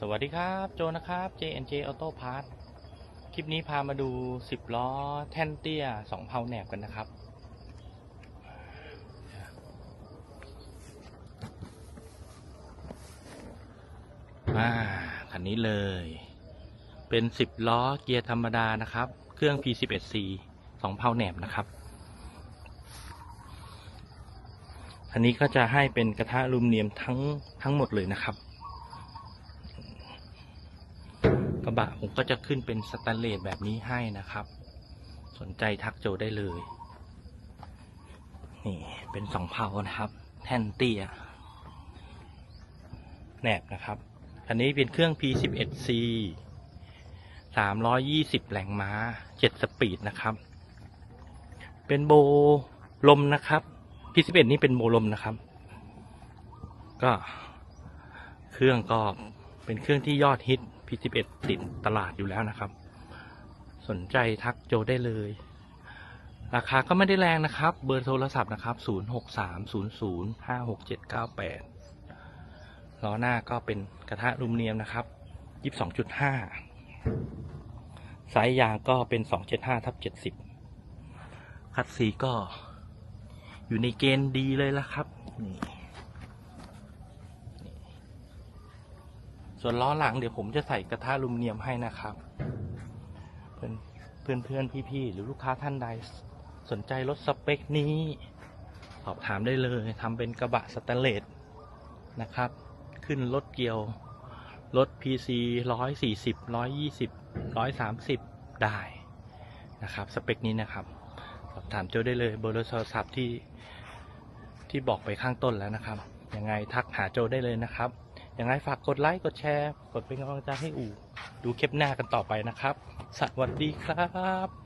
สวัสดีครับ โจนะครับ JNJ Auto Parts คลิปนี้พามาดู 10 ล้อแท่นเตี้ย 2 เพาแหนบกันนะครับอ่าคันนี้เลย เป็น 10 ล้อเกียร์ธรรมดานะครับ เครื่อง P11C 2 เพาแหนบนะครับอันนี้ก็จะให้เป็นกระทะอลูมิเนียมทั้งทั้งหมดเลยนะครับ กระบะผมก็จะขึ้นเป็นสแตนเลสแบบนี้ให้นะครับ สนใจทักโจได้เลย นี่เป็นสองเพานะครับ แท่นเตี้ยแหนบนะครับ อันนี้เป็นเครื่อง P11C 320 แรงม้า 7 สปีดนะครับ เป็นโบลมนะครับ P11 นี่เป็นโบลมนะครับ ก็เครื่องก็เป็นเครื่องที่ยอดฮิต P11 ติดตลาดอยู่แล้วนะครับ สนใจทักโจได้เลย ราคาก็ไม่ได้แรงนะครับ เบอร์โทรศัพท์นะครับ0630056798ล้อหน้าก็เป็นกระทะลูมิเนียมนะครับ22.5ไซส์ยางก็เป็น275ทับ70คัดสีก็อยู่ในเกณฑ์ดีเลยละครับนี่ ส่วนล้อหลังเดี๋ยวผมจะใส่กระทะอลูมิเนียมให้นะครับ เพื่อนเพื่อนเพื่อนพี่ๆหรือลูกค้าท่านใดสนใจรถสเปคนี้ สอบถามได้เลยทำเป็นกระบะสแตนเลสนะครับ ขึ้นรถเกียวรถ PC ร้อยสี่สิบร้อยยี่สิบร้อยสามสิบได้นะครับ สเปคนี้นะครับสอบถามโจได้เลยเบอร์โทรศัพท์ที่ที่บอกไปข้างต้นแล้วนะครับ ยังไงทักหาโจได้เลยนะครับ อย่างไรฝากกดไลค์ กดแชร์ กดเป็นกำลังใจให้อู่ ดูคลิปหน้ากันต่อไปนะครับ สวัสดีครับ